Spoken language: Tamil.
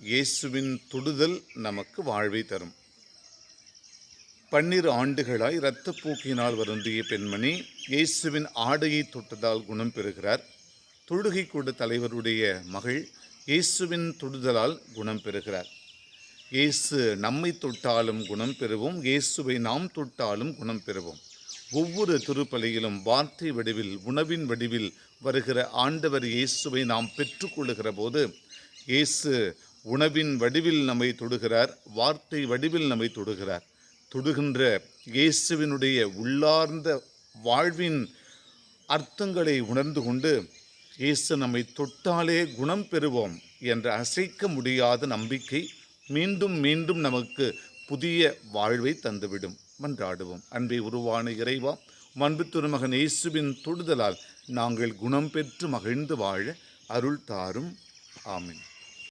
இயேசுவின் தொடுதல் நமக்கு வாழ்வை தரும். பன்னிரு ஆண்டுகளாய் இரத்தப்போக்கினால் வருந்திய பெண்மணி இயேசுவின் ஆடையை தொட்டதால் குணம் பெறுகிறார். தொழுகை கூட தலைவருடைய மகள் இயேசுவின் தொடுதலால் குணம் பெறுகிறார். இயேசு நம்மை தொட்டாலும் குணம் பெறுவோம் இயேசுவை நாம் தொட்டாலும் குணம் பெறுவோம். ஒவ்வொரு திருப்பலியிலும் வார்த்தை வடிவில் உணவின் வடிவில் வருகிற ஆண்டவர் இயேசுவை நாம் பெற்றுக்கொள்ளுகிற போது இயேசு உணவின் வடிவில் நம்மை தொடுகிறார் வார்த்தை வடிவில் நம்மை தொடுகிறார். தொடுகின்ற இயேசுவினுடைய உள்ளார்ந்த வாழ்வின் அர்த்தங்களை உணர்ந்து கொண்டு இயேசு நம்மை தொட்டாலே குணம் பெறுவோம் என்ற அசைக்க முடியாத நம்பிக்கை மீண்டும் மீண்டும் நமக்கு புதிய வாழ்வை தந்துவிடும். மன்றாடுவோம். அன்பை உருவான இறைவா அன்பு திருமகன் இயேசுவின் தொடுதலால் நாங்கள் குணம் பெற்று மகிழ்ந்து வாழ அருள் தாரும். ஆமின்.